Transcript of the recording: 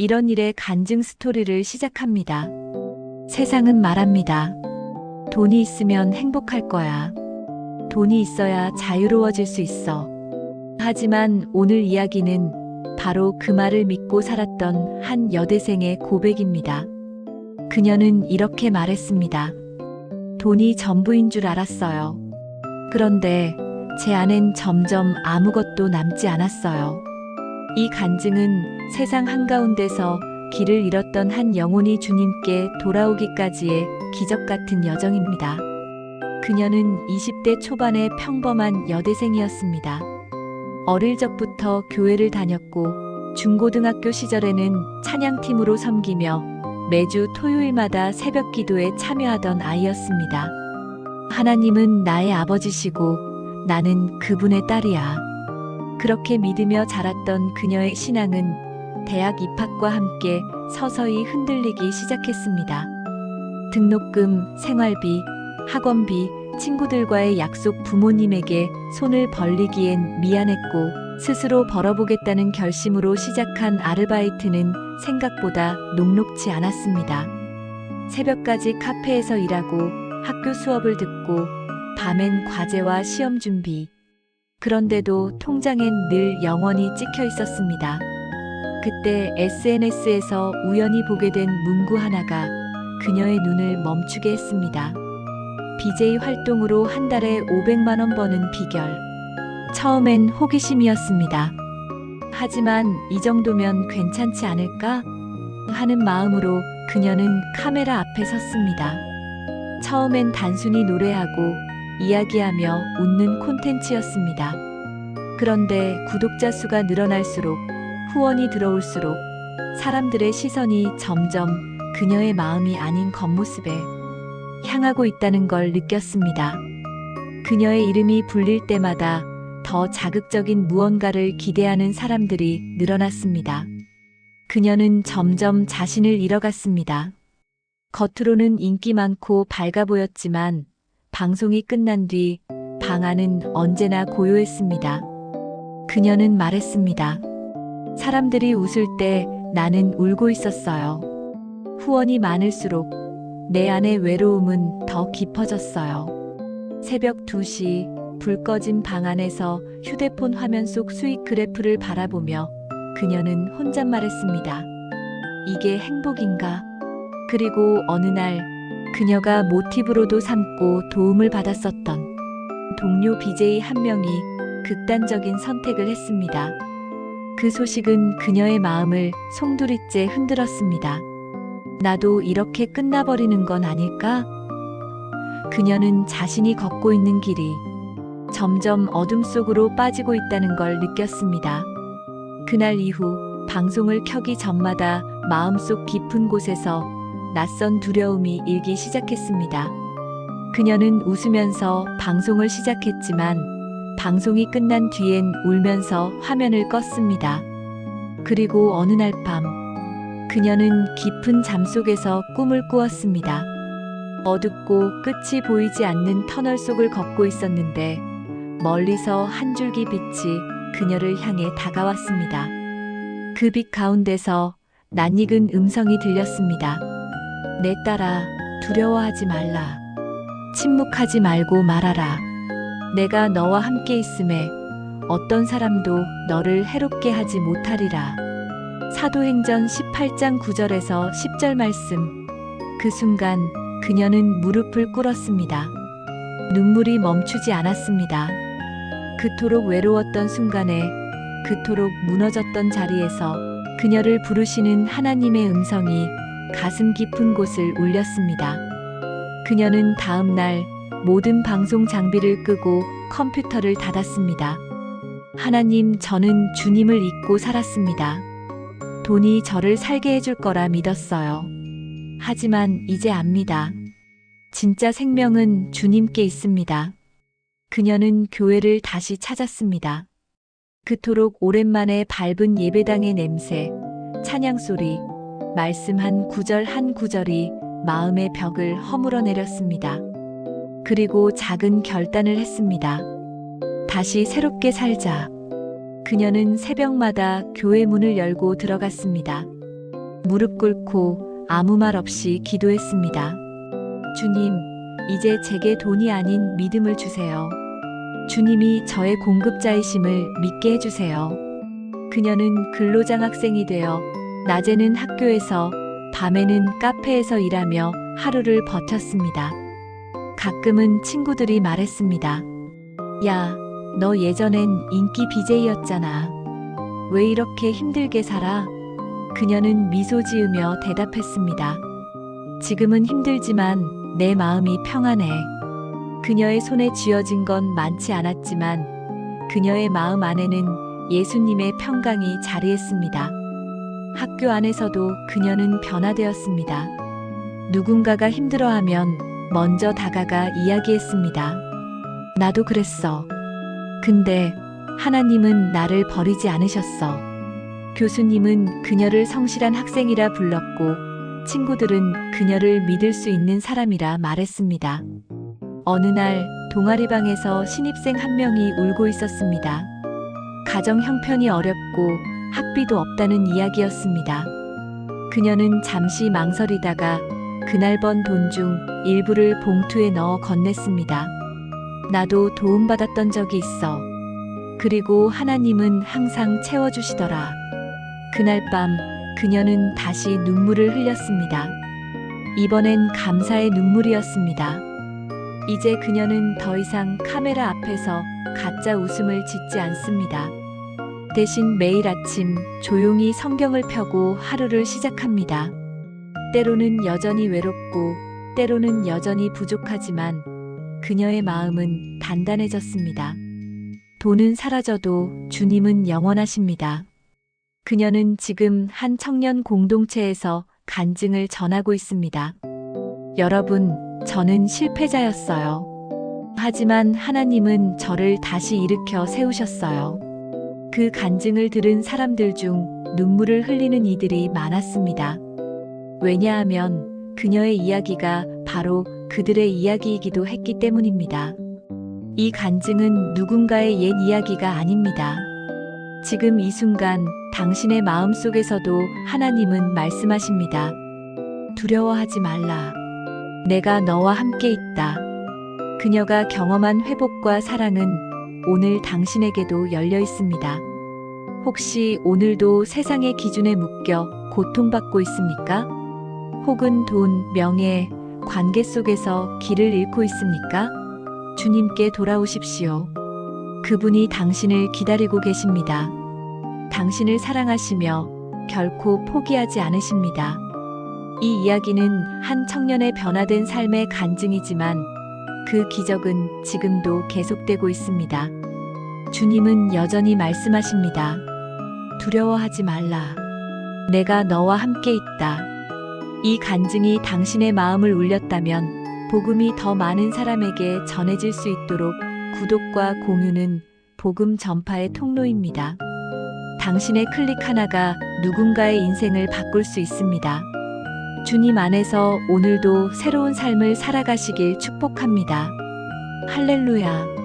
이런 일의 간증 스토리를 시작합니다. 세상은 말합니다. 돈이 있으면 행복할 거야. 돈이 있어야 자유로워질 수 있어. 하지만 오늘 이야기는 바로 그 말을 믿고 살았던 한 여대생의 고백입니다. 그녀는 이렇게 말했습니다. 돈이 전부인 줄 알았어요. 그런데 제 안엔 점점 아무것도 남지 않았어요. 이 간증은 세상 한가운데서 길을 잃었던 한 영혼이 주님께 돌아오기까지의 기적 같은 여정입니다. 그녀는 20대 초반의 평범한 여대생이었습니다. 어릴 적부터 교회를 다녔고 중고등학교 시절에는 찬양팀으로 섬기며 매주 토요일마다 새벽 기도에 참여하던 아이였습니다. 하나님은 나의 아버지시고 나는 그분의 딸이야. 그렇게 믿으며 자랐던 그녀의 신앙은 대학 입학과 함께 서서히 흔들리기 시작했습니다. 등록금, 생활비, 학원비, 친구들과의 약속 부모님에게 손을 벌리기엔 미안했고 스스로 벌어보겠다는 결심으로 시작한 아르바이트는 생각보다 녹록지 않았습니다. 새벽까지 카페에서 일하고 학교 수업을 듣고 밤엔 과제와 시험 준비. 그런데도 통장엔 늘 영원히 찍혀 있었습니다. 그때 SNS에서 우연히 보게 된 문구 하나가 그녀의 눈을 멈추게 했습니다. BJ 활동으로 한 달에 500만 원 버는 비결. 처음엔 호기심이었습니다. 하지만 이 정도면 괜찮지 않을까? 하는 마음으로 그녀는 카메라 앞에 섰습니다. 처음엔 단순히 노래하고 이야기하며 웃는 콘텐츠였습니다. 그런데 구독자 수가 늘어날수록 후원이 들어올수록 사람들의 시선이 점점 그녀의 마음이 아닌 겉모습에 향하고 있다는 걸 느꼈습니다. 그녀의 이름이 불릴 때마다 더 자극적인 무언가를 기대하는 사람들이 늘어났습니다. 그녀는 점점 자신을 잃어갔습니다. 겉으로는 인기 많고 밝아 보였지만 방송이 끝난 뒤 방 안은 언제나 고요했습니다. 그녀는 말했습니다. 사람들이 웃을 때 나는 울고 있었어요. 후원이 많을수록 내 안의 외로움은 더 깊어졌어요. 새벽 2시 불 꺼진 방 안에서 휴대폰 화면 속 수익 그래프를 바라보며 그녀는 혼잣말했습니다. 이게 행복인가? 그리고 어느 날 그녀가 모티브로도 삼고 도움을 받았었던 동료 BJ 한 명이 극단적인 선택을 했습니다. 그 소식은 그녀의 마음을 송두리째 흔들었습니다. 나도 이렇게 끝나버리는 건 아닐까? 그녀는 자신이 걷고 있는 길이 점점 어둠 속으로 빠지고 있다는 걸 느꼈습니다. 그날 이후 방송을 켜기 전마다 마음속 깊은 곳에서 낯선 두려움이 일기 시작했습니다. 그녀는 웃으면서 방송을 시작했지만 방송이 끝난 뒤엔 울면서 화면을 껐습니다. 그리고 어느 날 밤, 그녀는 깊은 잠 속에서 꿈을 꾸었습니다. 어둡고 끝이 보이지 않는 터널 속을 걷고 있었는데 멀리서 한 줄기 빛이 그녀를 향해 다가왔습니다. 그 빛 가운데서 낯익은 음성이 들렸습니다. 내 딸아, 두려워하지 말라. 침묵하지 말고 말하라. 내가 너와 함께 있음에 어떤 사람도 너를 해롭게 하지 못하리라. 사도행전 18장 9절에서 10절 말씀. 그 순간 그녀는 무릎을 꿇었습니다. 눈물이 멈추지 않았습니다. 그토록 외로웠던 순간에 그토록 무너졌던 자리에서 그녀를 부르시는 하나님의 음성이 가슴 깊은 곳을 울렸습니다. 그녀는 다음 날 모든 방송 장비를 끄고 컴퓨터를 닫았습니다. 하나님, 저는 주님을 잊고 살았습니다. 돈이 저를 살게 해줄 거라 믿었어요. 하지만 이제 압니다. 진짜 생명은 주님께 있습니다. 그녀는 교회를 다시 찾았습니다. 그토록 오랜만에 밟은 예배당의 냄새, 찬양 소리, 말씀 한 구절 한 구절이 마음의 벽을 허물어 내렸습니다. 그리고 작은 결단을 했습니다. 다시 새롭게 살자. 그녀는 새벽마다 교회 문을 열고 들어갔습니다. 무릎 꿇고 아무 말 없이 기도했습니다. 주님, 이제 제게 돈이 아닌 믿음을 주세요. 주님이 저의 공급자이심을 믿게 해주세요. 그녀는 근로장 학생이 되어 낮에는 학교에서 밤에는 카페에서 일하며 하루를 버텼습니다. 가끔은 친구들이 말했습니다. 야, 너 예전엔 인기 BJ였잖아. 왜 이렇게 힘들게 살아? 그녀는 미소 지으며 대답했습니다. 지금은 힘들지만 내 마음이 평안해. 그녀의 손에 쥐어진 건 많지 않았지만 그녀의 마음 안에는 예수님의 평강이 자리했습니다. 학교 안에서도 그녀는 변화되었습니다. 누군가가 힘들어하면 먼저 다가가 이야기했습니다. 나도 그랬어. 근데 하나님은 나를 버리지 않으셨어. 교수님은 그녀를 성실한 학생이라 불렀고 친구들은 그녀를 믿을 수 있는 사람이라 말했습니다. 어느 날 동아리방에서 신입생 한 명이 울고 있었습니다. 가정 형편이 어렵고 학비도 없다는 이야기였습니다. 그녀는 잠시 망설이다가 그날 번 돈 중 일부를 봉투에 넣어 건넸습니다. 나도 도움받았던 적이 있어. 그리고 하나님은 항상 채워주시더라. 그날 밤 그녀는 다시 눈물을 흘렸습니다. 이번엔 감사의 눈물이었습니다. 이제 그녀는 더 이상 카메라 앞에서 가짜 웃음을 짓지 않습니다. 대신 매일 아침 조용히 성경을 펴고 하루를 시작합니다. 때로는 여전히 외롭고 때로는 여전히 부족하지만 그녀의 마음은 단단해졌습니다. 돈은 사라져도 주님은 영원하십니다. 그녀는 지금 한 청년 공동체에서 간증을 전하고 있습니다. 여러분, 저는 실패자였어요. 하지만 하나님은 저를 다시 일으켜 세우셨어요. 그 간증을 들은 사람들 중 눈물을 흘리는 이들이 많았습니다. 왜냐하면 그녀의 이야기가 바로 그들의 이야기이기도 했기 때문입니다. 이 간증은 누군가의 옛 이야기가 아닙니다. 지금 이 순간 당신의 마음 속에서도 하나님은 말씀하십니다. 두려워하지 말라. 내가 너와 함께 있다. 그녀가 경험한 회복과 사랑은 오늘 당신에게도 열려 있습니다. 혹시 오늘도 세상의 기준에 묶여 고통받고 있습니까? 혹은 돈, 명예, 관계 속에서 길을 잃고 있습니까? 주님께 돌아오십시오. 그분이 당신을 기다리고 계십니다. 당신을 사랑하시며 결코 포기하지 않으십니다. 이 이야기는 한 청년의 변화된 삶의 간증이지만 그 기적은 지금도 계속되고 있습니다. 주님은 여전히 말씀하십니다. 두려워하지 말라. 내가 너와 함께 있다. 이 간증이 당신의 마음을 울렸다면 복음이 더 많은 사람에게 전해질 수 있도록 구독과 공유는 복음 전파의 통로입니다. 당신의 클릭 하나가 누군가의 인생을 바꿀 수 있습니다. 주님 안에서 오늘도 새로운 삶을 살아가시길 축복합니다. 할렐루야.